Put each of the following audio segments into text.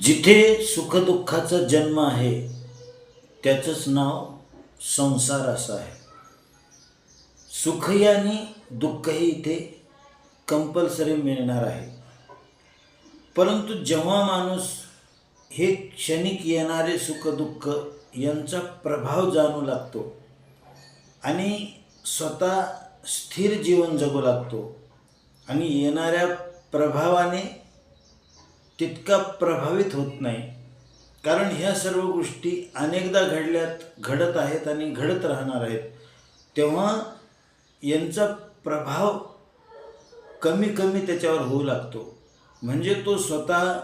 जिथे सुखदुःखाचा जन्म आहे त्याचंच नाव संसार असं आहे. सुखही आणि दुःखही इथे कंपल्सरी मिळणार आहे. परंतु जेव्हा माणूस हे क्षणिक येणारे सुखदुःख यांचा प्रभाव जाणू लागतो आणि स्वतः स्थिर जीवन जगू लागतो आणि येणाऱ्या प्रभावाने तितका प्रभावित होत नाही. कारण ह्या सर्व गोष्टी अनेकदा घडल्यात घडत आहेत आणि घडत राहणार आहेत. तेव्हा यांचा प्रभाव कमी कमी त्याच्यावर होऊ लागतो. म्हणजे तो स्वतः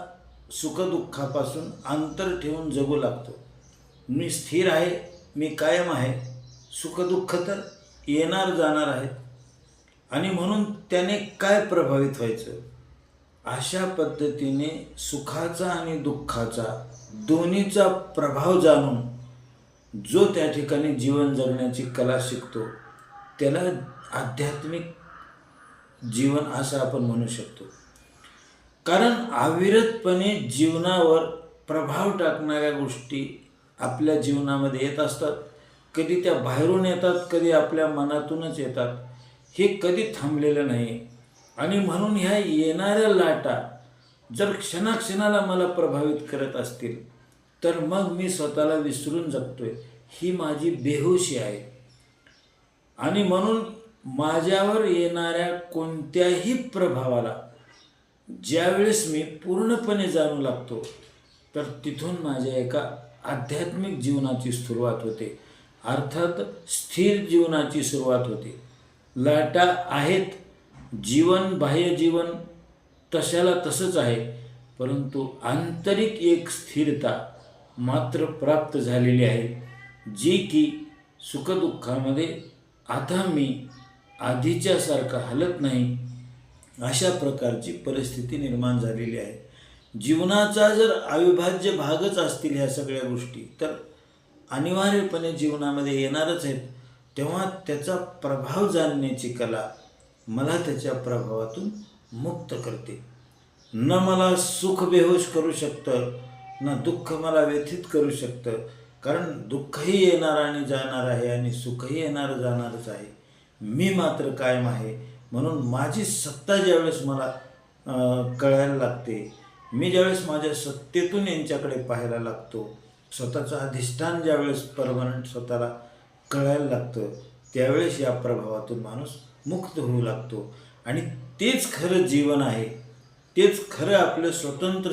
सुखदुःखापासून अंतर ठेवून जगू लागतो. मी स्थिर आहे मी कायम आहे. सुखदुःख तर येणार जाणार आहेत. आणि म्हणून त्याने काय प्रभावित व्हायचं? अशा पद्धतीने सुखाचा आणि दुःखाचा दोन्हीचा प्रभाव जाणून जो त्या ठिकाणी जीवन जगण्याची कला शिकतो त्याला आध्यात्मिक जीवन असं आपण म्हणू शकतो. कारण अविरतपणे जीवनावर प्रभाव टाकणाऱ्या गोष्टी आपल्या जीवनामध्ये येत असतात. कधी त्या बाहेरून येतात कधी आपल्या मनातूनच येतात. हे कधी थांबलेलं नाही. आणि म्हणून ह्या येणाऱ्या लाटा जर क्षणाक्षणाला मला प्रभावित करत असतील तर मग मी स्वतःला विसरून जगतोय. ही माझी बेहोशी आहे. आणि म्हणून माझ्यावर येणाऱ्या कोणत्याही प्रभावाला ज्यावेळेस मी पूर्णपणे जाणू लागतो तर तिथून माझ्या एका आध्यात्मिक जीवनाची सुरुवात होते. अर्थात स्थिर जीवनाची सुरुवात होते. लाटा आहेत जीवन बाह्य जीवन तशाला तसंच आहे परंतु आंतरिक एक स्थिरता मात्र प्राप्त झालेली आहे जी की सुखदुःखामध्ये आता मी आधीच्यासारखा हलत नाही अशा प्रकारची परिस्थिती निर्माण झालेली आहे. जीवनाचा जर अविभाज्य भागच असतील ह्या सगळ्या गोष्टी तर अनिवार्यपणे जीवनामध्ये येणारच आहेत तेव्हा त्याचा प्रभाव जाणण्याची कला मला त्याच्या प्रभावातून मुक्त करते. न मला सुख बेहोश करू शकतं न दुःख मला व्यथित करू शकतं कारण दुःखही येणार आणि जाणार आहे आणि सुखही येणार जाणारच आहे. मी मात्र कायम आहे म्हणून माझी सत्ता ज्यावेळेस मला कळायला लागते मी ज्यावेळेस माझ्या सत्तेतून यांच्याकडे पाहायला लागतो स्वतःचं अधिष्ठान ज्यावेळेस परमनंट स्वतःला कळायला लागतं त्यावेळेस या प्रभावातून माणूस मुक्त होऊ लागतो. आणि तेच खरं जीवन आहे. तेच खरं आपलं स्वतंत्र